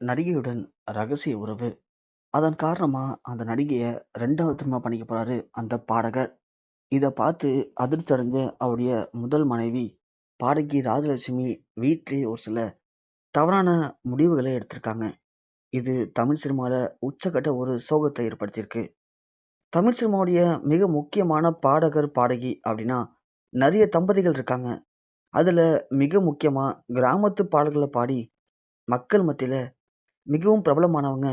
நடிகையுடன் ரகசிய உறவு. அதன் காரணமாக அந்த நடிகையை ரெண்டாவது திருமணம் பண்ணிக்க போகிறாரு அந்த பாடகர். இதை பார்த்து அதிர்ச்சி அடைஞ்ச அவருடைய முதல் மனைவி பாடகி ராஜலட்சுமி வீட்டிலே ஒரு சில தவறான முடிவுகளை எடுத்திருக்காங்க. இது தமிழ் சினிமாவில் உச்சக்கட்ட ஒரு சோகத்தை ஏற்படுத்தியிருக்கு. தமிழ் சினிமாவுடைய மிக முக்கியமான பாடகர், பாடகி அப்படின்னா நிறைய தம்பதிகள் இருக்காங்க. அதில் மிக முக்கியமாக கிராமத்து பாடல்களை பாடி மக்கள் மத்தியில் மிகவும் பிரபலமானவங்க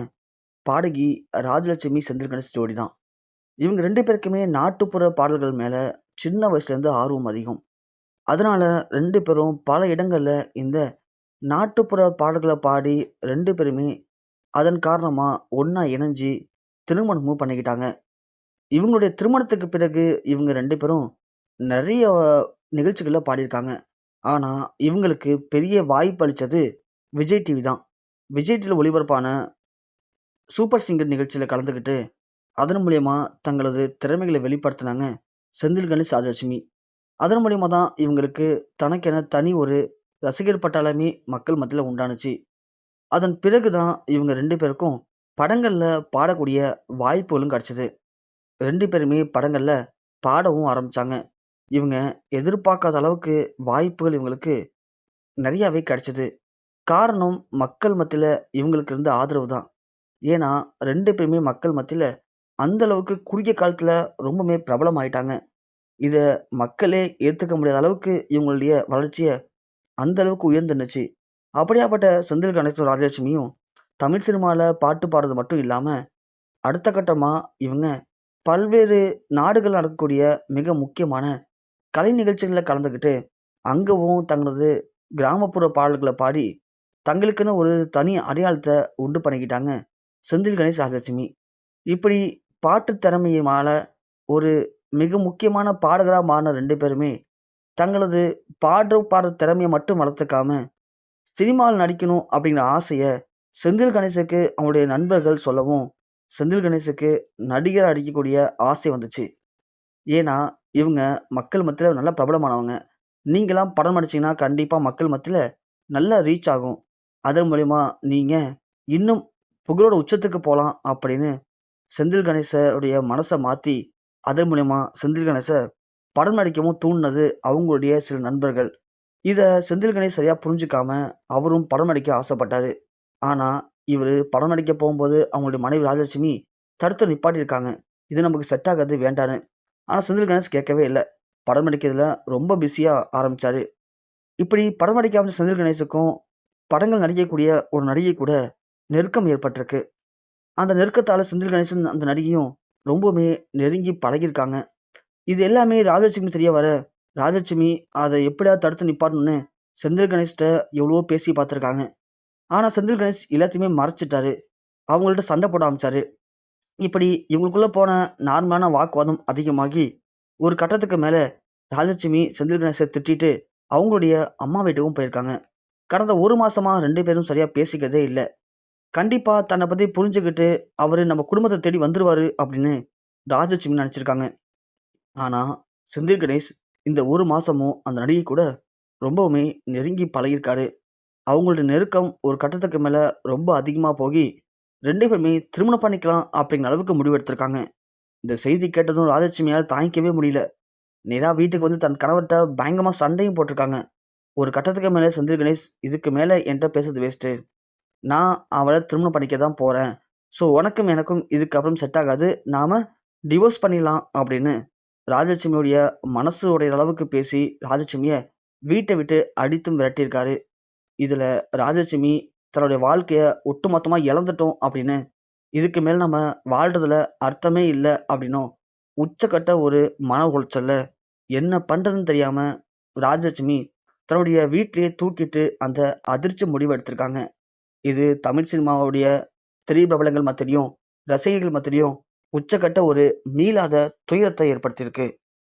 பாடகி ராஜலட்சுமி, செந்தில் கணேஷ் ஜோடி தான். இவங்க ரெண்டு பேருக்குமே நாட்டுப்புற பாடல்கள் மேலே சின்ன வயசுலேருந்து ஆர்வம் அதிகம். அதனால் ரெண்டு பேரும் பல இடங்களில் இந்த நாட்டுப்புற பாடல்களை பாடி ரெண்டு பேருமே அதன் காரணமாக ஒன்றா இணைஞ்சு திருமணமும் பண்ணிக்கிட்டாங்க. இவங்களுடைய திருமணத்துக்கு பிறகு இவங்க ரெண்டு பேரும் நிறைய நிகழ்ச்சிகளில் பாடியிருக்காங்க. ஆனால் இவங்களுக்கு பெரிய வாய்ப்பு அளித்தது விஜய் டிவி தான். விஜய்டில் ஒளிபரப்பான சூப்பர் சிங்கர் நிகழ்ச்சியில் கலந்துக்கிட்டு, அதன் மூலயமா தங்களது திறமைகளை வெளிப்படுத்தினாங்க செந்தில் கணேஷ், ராஜலட்சுமி. அதன் மூலயமா தான் இவங்களுக்கு தனக்கென தனி ஒரு ரசிகர் பட்டாளமே மக்கள் மத்தியில் உண்டானுச்சு. அதன் பிறகு தான் இவங்க ரெண்டு பேருக்கும் படங்களில் பாடக்கூடிய வாய்ப்புகளும் கிடச்சிது ரெண்டு பேருமே படங்களில் பாடவும் ஆரம்பிச்சாங்க. இவங்க எதிர்பார்க்காத அளவுக்கு வாய்ப்புகள் இவங்களுக்கு நிறையாவே கிடச்சிது காரணம் மக்கள் மத்தியில் இவங்களுக்கு இருந்த ஆதரவு தான். ஏன்னா ரெண்டு பேருமே மக்கள் மத்தியில் அந்த அளவுக்கு குறுகிய காலத்தில் ரொம்பவுமே பிரபலமாயிட்டாங்க. இதை மக்களே ஏற்றுக்க முடியாத அளவுக்கு இவங்களுடைய வளர்ச்சியை அந்தளவுக்கு உயர்ந்துருந்துச்சு அப்படியாப்பட்ட செந்தில் கணேசன் ராஜலட்சுமியும் தமிழ் சினிமாவில் பாட்டு பாடுறது மட்டும் இல்லாமல் அடுத்த கட்டமாக இவங்க பல்வேறு நாடுகள் நடக்கக்கூடிய மிக முக்கியமான கலை நிகழ்ச்சிகளில் கலந்துக்கிட்டு, அங்கவும் தங்களது கிராமப்புற பாடல்களை பாடி தங்களுக்குன்னு ஒரு தனி அடையாளத்தை உண்டு பண்ணிக்கிட்டாங்க செந்தில் கணேஷ், ஆகலட்சுமி இப்படி பாட்டு திறமையினால ஒரு மிக முக்கியமான பாடகராக மாறின ரெண்டு பேருமே தங்களது பாடுற பாடுற திறமையை மட்டும் வளர்த்துக்காம, சினிமாவில் நடிக்கணும் அப்படிங்கிற ஆசையை செந்தில் கணேசுக்கு அவங்களுடைய நண்பர்கள் சொல்லவும், செந்தில் கணேசுக்கு நடிகர் அடிக்கக்கூடிய ஆசை வந்துச்சு. ஏன்னா, இவங்க மக்கள் மத்தியில் நல்லா பிரபலமானவங்க. நீங்களாம் படம் நடிச்சிங்கன்னா கண்டிப்பாக மக்கள் மத்தியில் நல்லா ரீச் ஆகும். அதன் மூலிமா நீங்கள் இன்னும் புகழோட உச்சத்துக்கு போகலாம் அப்படின்னு செந்தில் கணேசருடைய மனசை மாற்றி அதன் மூலிமா செந்தில் கணேசர் படம் நடிக்கவும் தூண்டினது அவங்களுடைய சில நண்பர்கள். இதை செந்தில் கணேஷ் சரியாக புரிஞ்சுக்காம, அவரும் படம் நடிக்க ஆசைப்பட்டாரு. ஆனால் இவர் படம் நடிக்க போகும்போது அவங்களுடைய மனைவி ராஜலட்சுமி தடுத்து நிப்பாட்டியிருக்காங்க. இது நமக்கு செட் ஆகாது வேண்டான்னு. ஆனால் செந்தில் கணேஷ் கேட்கவே இல்லை படம் நடிக்கிறதுல ரொம்ப பிஸியாக ஆரம்பித்தார் இப்படி படம் நடிக்க செந்தில் கணேசுக்கும், படங்கள் நடிக்கக்கூடிய ஒரு நடிகை கூட நெருக்கம் ஏற்பட்டிருக்கு. அந்த நெருக்கத்தால் செந்தில் கணேசன் அந்த நடிகையும் ரொம்பவுமே நெருங்கி பழகியிருக்காங்க. இது எல்லாமே ராஜலட்சுமி தெரிய வர, ராஜலட்சுமி அதை எப்படியாவது தடுத்து நிப்பாட்டணும்னு செந்தில் கணேஷ்கிட்ட எவ்வளவோ பேசி பார்த்துருக்காங்க. ஆனால் செந்தில் கணேஷ் எல்லாத்தையுமே மறைச்சிட்டாரு அவங்கள்ட்ட சண்டை போட ஆரம்பிச்சாரு. இப்படி இவங்களுக்குள்ளே போன நார்மலான வாக்குவாதம் அதிகமாகி, ஒரு கட்டத்துக்கு மேலே ராஜலட்சுமி செந்தில் கணேஷை திட்டிட்டு அவங்களுடைய அம்மா வீட்டுக்கும் போயிருக்காங்க. கடந்த ஒரு மாசமா ரெண்டு பேரும் சரியா பேசிக்கிறதே இல்லை கண்டிப்பா தன்னை பத்தி புரிஞ்சுக்கிட்டு அவர் நம்ம குடும்பத்தை தேடி வந்துருவாரு அப்படின்னு ராஜலட்சுமி நினச்சிருக்காங்க ஆனா, செந்தில் கணேஷ் இந்த ஒரு மாசமும் அந்த நடிகை கூட ரொம்பவுமே நெருங்கி பழகியிருக்காரு. அவங்களுடைய நெருக்கம் ஒரு கட்டத்துக்கு மேல ரொம்ப அதிகமா போகி, ரெண்டு பேருமே திருமணம் பண்ணிக்கலாம் அப்படிங்கிற அளவுக்கு முடிவெடுத்திருக்காங்க. இந்த செய்தி கேட்டதும் ராஜலட்சுமியால் தாங்கிக்கவே முடியல. நேராக வீட்டுக்கு வந்து தன் கணவர்கிட்ட பயங்கரமாக சண்டையும் போட்டிருக்காங்க. ஒரு கட்டத்துக்கு மேலே செந்தில் கணேஷ், இதுக்கு மேலே என்கிட்ட பேசுறது வேஸ்ட்டு. நான் அவளை திருமணம் பண்ணிக்க தான் போகிறேன் ஸோ, உனக்கும் எனக்கும் இதுக்கப்புறம் செட் ஆகாது. நாம் டிவோர்ஸ் பண்ணிடலாம் அப்படின்னு ராஜலட்சுமியுடைய மனசு உடைய அளவுக்கு பேசி, ராஜலட்சுமியை வீட்டை விட்டு அடித்தும் விரட்டியிருக்காரு. இதில் ராஜலட்சுமி தன்னுடைய வாழ்க்கையை ஒட்டுமொத்தமாக இழந்துட்டோம் அப்படின்னு, இதுக்கு மேல் நம்ம வாழ்கிறதுல அர்த்தமே இல்லை அப்படின்னும், உச்சக்கட்ட ஒரு மன உளைச்சலில் என்ன பண்ணுறதுன்னு தெரியாமல் ராஜலட்சுமி தன்னுடைய வீட்டிலேயே தூக்கிட்டு அந்த அதிர்ச்சி முடிவு எடுத்திருக்காங்க. இது தமிழ் சினிமாவுடைய திரைப்பிரபலங்கள் மத்தியிலையும் ரசிகர்கள் மத்தியிலையும் உச்சக்கட்ட ஒரு மீளாத துயரத்தை ஏற்படுத்தியிருக்கு.